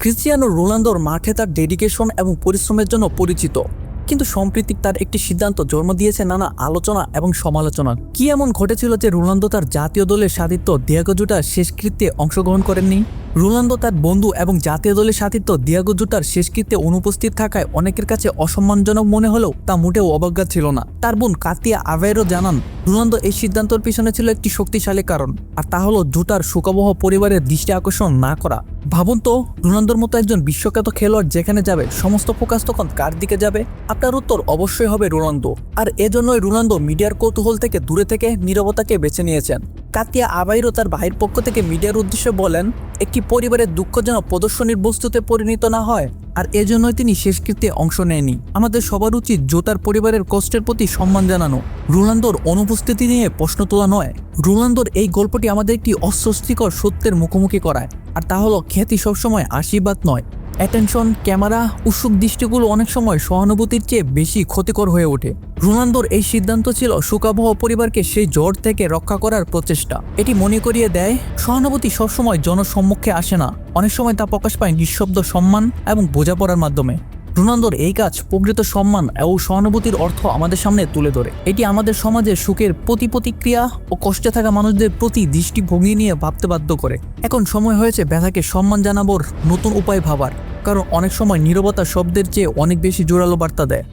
Cristiano রোনালদোর মাঠে তার ডেডিকেশন এবং পরিশ্রমের জন্য পরিচিত। কিন্তু সম্প্রীতি তার একটি সিদ্ধান্ত জন্ম দিয়েছে নানা আলোচনা এবং সমালোচনা। কি এমন ঘটেছিল যে রোনালদো তার জাতীয় দলের সাথিত্ব দিয়াগো জুটার শেষকৃত্যে অংশগ্রহণ করেননি? রোনালদো তার বন্ধু এবং জাতীয় দলের সাথিত্ব দিয়াগো জুটার শেষকৃত্যে অনুপস্থিত থাকায় অনেকের কাছে অসম্মানজনক মনে হলেও তা মোটেও অবজ্ঞা ছিল না। তার বোন কাতিয়া আভেরও জানান রোনালদো এই সিদ্ধান্তের পিছনে ছিল একটি শক্তিশালী কারণ, আর তা হলো জুটার শোকাবহ পরিবারের দৃষ্টি আকর্ষণ না করা। ভাবুন তো, রোনালদোর মতো একজন বিশ্বখ্যাত খেলোয়াড় যেখানে যাবে, সমস্ত ফোকাস তখন কার দিকে যাবে? আপনার উত্তর অবশ্যই হবে রোনালদো। আর এজন্যই রোনালদো মিডিয়ার কৌতূহল থেকে দূরে থেকে নীরবতাকে বেছে নিয়েছেন। কাতিয়া আবাইরও তার ভাইয়ের পক্ষ থেকে মিডিয়ার উদ্দেশ্যে বলেন, একটি পরিবারের দুঃখ যেন প্রদর্শনীর বস্তুতে পরিণত না হয় আর এজন্যই তিনি শেষকৃত্যে অংশ নেয়নি। আমাদের সবার উচিত জোতার পরিবারের কষ্টের প্রতি সম্মান জানানো। রোনালদোর অনুপস্থিতি নিয়ে প্রশ্ন তোলা নয়। রোনালদোর এই গল্পটি আমাদের একটি অস্বস্তিকর সত্যের মুখোমুখি করায়। আর তা হলো, খ্যাতি সবসময় আশীর্বাদ নয়। অ্যাটেনশন ক্যামেরা, উৎসুক দৃষ্টিগুলো অনেক সময় সহানুভূতির চেয়ে বেশি ক্ষতিকর হয়ে ওঠে। রোনালদোর এই সিদ্ধান্ত ছিল সুকাবহ পরিবারকে সেই জ্বর থেকে রক্ষা করার প্রচেষ্টা। এটি মনে করিয়ে দেয়, সহানুভূতি সবসময় জনসম্মুখে আসে না। অনেক সময় তা প্রকাশ পায় নিঃশব্দ সম্মান এবং বোঝাপড়ার মাধ্যমে। রোনালদোর এই কাজ প্রকৃত সম্মান ও সহানুভূতির অর্থ আমাদের সামনে তুলে ধরে। এটি আমাদের সমাজে সুখের প্রতি প্রতিক্রিয়া ও কষ্টে থাকা মানুষদের প্রতি দৃষ্টিভঙ্গি নিয়ে ভাবতে বাধ্য করে। এখন সময় হয়েছে ব্যথাকে সম্মান জানাবোর নতুন উপায় ভাবার। কারণ অনেক সময় নিরবতা শব্দের চেয়ে অনেক বেশি জোরালো বার্তা দেয়।